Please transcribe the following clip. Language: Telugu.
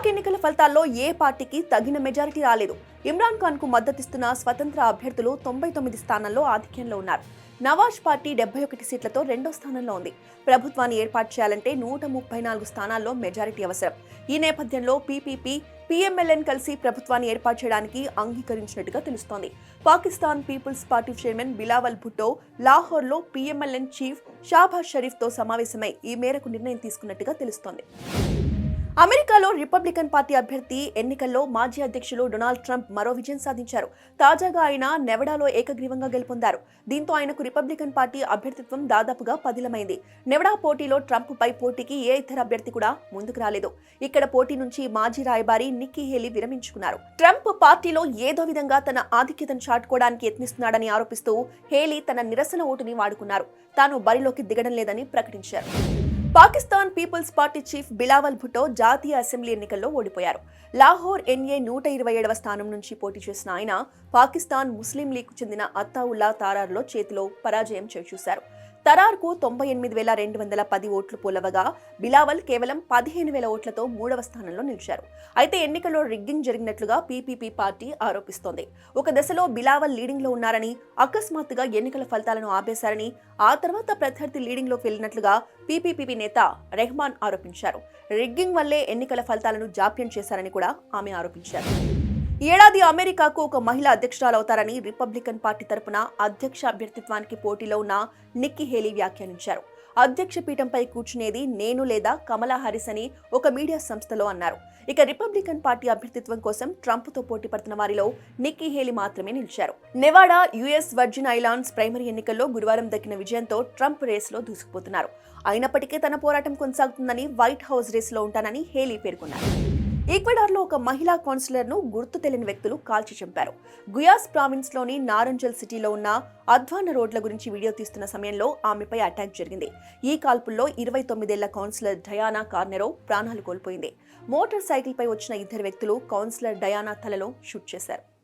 పాక్ ఎన్నికల ఫలితాల్లో ఏ పార్టీకి తగిన మెజారిటీ రాలేదు. ఇమ్రాన్ ఖాన్కు మద్దతిస్తున్న స్వతంత్ర అభ్యర్థులు తొంభై తొమ్మిది స్థానాల్లో ఆధిక్యంలో ఉన్నారు. నవాజ్ పార్టీ డెబ్బై ఒకటి సీట్లతో రెండో స్థానంలో ఉంది. ప్రభుత్వాన్ని ఏర్పాటు చేయాలంటే నూట ముప్పై నాలుగు స్థానాల్లో మెజారిటీ అవసరం. ఈ నేపథ్యంలో పీపీపీ పీఎంఎల్ఎన్ కలిసి ప్రభుత్వాన్ని ఏర్పాటు చేయడానికి అంగీకరించినట్టుగా తెలుస్తోంది. Pakistan peoples party chairman Bilawal Bhutto లాహోర్లో పీఎంఎల్ఎన్ చీఫ్ షాబాజ్ షరీఫ్తో సమావేశమై ఈ మేరకు నిర్ణయం తీసుకున్నట్టుగా తెలుస్తోంది. అమెరికాలో రిపబ్లికన్ పార్టీ అభ్యర్థి ఎన్నికల్లో మాజీ అధ్యక్షులు డొనాల్డ్ ట్రంప్ మరో విజయం సాధించారు. తాజాగా ఆయన నెవడాలో ఏకగ్రీవంగా గెలుపొందారు. దీంతో ఆయనకు రిపబ్లికన్ పార్టీ అభ్యర్థిత్వం దాదాపుగా పదిలమైంది. నెవడా పోటీలో ట్రంప్ పై పోటీకి ఏ ఇతర అభ్యర్థి కూడా ముందుకు రాలేదు. ఇక్కడ పోటీ నుంచి మాజీ రాయబారి నిక్కీ హేలీ విరమించుకున్నారు. ట్రంప్ పార్టీలో ఏదో విధంగా తన ఆధిక్యతను చాటుకోవడానికి యత్నిస్తున్నాడని ఆరోపిస్తూ హేలీ తన నిరసన ఓటుని వాడుకున్నారు. తాను బరిలోకి దిగడం లేదని ప్రకటించారు. Pakistan Peoples Party chief Bilawal Bhutto జాతీయ అసెంబ్లీ ఎన్నికల్లో ఓడిపోయారు. లాహోర్ ఎన్ఏ నూట ఇరవై ఏడవ స్థానం నుంచి పోటీ చేసిన ఆయన పాకిస్తాన్ ముస్లిం లీగ్కు చెందిన అత్తావుల్లా తారార్లో చేతిలో పరాజయం చేకూశారు తరార్కు తొంభై ఎనిమిది వేల రెండు వందల పది ఓట్లు పోలవగా బిలావల్ కేవలం పదిహేను వేల ఓట్లతో మూడవ స్థానంలో నిలిచారు. అయితే ఎన్నికల్లో రిగ్గింగ్ జరిగినట్లుగా పీపీపీ పార్టీ ఆరోపిస్తోంది. ఒక దశలో బిలావల్ లీడింగ్లో ఉన్నారని అకస్మాత్తుగా ఎన్నికల ఫలితాలను ఆపేశారని ఆ తర్వాత ప్రత్యర్థి లీడింగ్లోకి వెళ్ళినట్లుగా పీపీపీ నేత రెహమాన్ ఆరోపించారు. రిగ్గింగ్ వల్లే ఎన్నికల ఫలితాలను జాప్యం చేశారని కూడా ఆమె ఆరోపించారు. ఈ ఏడాది అమెరికాకు ఒక మహిళ అధ్యక్షురాలవుతారని రిపబ్లికన్ పార్టీ తరపున అధ్యక్ష అభ్యర్థిత్వానికి పోటీలో ఉన్న నిక్కీ హేలీ వ్యాఖ్యానించారు. అధ్యక్ష పీఠంపై కూర్చునేది నేను లేదా కమలా హారిస్ అని ఒక మీడియా సంస్థలో అన్నారు. ఇక రిపబ్లికన్ పార్టీ అభ్యర్థిత్వం కోసం ట్రంప్తో పోటీ పడుతున్న వారిలో నిక్కీ హేలీ మాత్రమే నిలిచారు. Nevada US Virgin Islands primary ఎన్నికల్లో గురువారం దక్కిన విజయంతో ట్రంప్ రేసులో దూసుకుపోతున్నారు. అయినప్పటికీ తన పోరాటం కొనసాగుతుందని వైట్ హౌస్ రేసులో ఉంటానని హేలీ పేర్కొన్నారు. ఈక్వెడార్లో ఒక మహిళా కౌన్సిలర్ను గుర్తు తెలియని వ్యక్తులు కాల్చి చంపారు. గుయాస్ ప్రావిన్స్లోని నారంజల్ సిటీలో ఉన్న అధ్వాన రోడ్ల గురించి వీడియో తీస్తున్న సమయంలో ఆమెపై అటాక్ జరిగింది. ఈ కాల్పుల్లో ఇరవై తొమ్మిదేళ్ళ కౌన్సిలర్ డయానా కార్నెరో ప్రాణాలు కోల్పోయింది. మోటార్ సైకిల్పై వచ్చిన ఇద్దరు వ్యక్తులు కౌన్సిలర్ డయానా తలలో షూట్ చేశారు.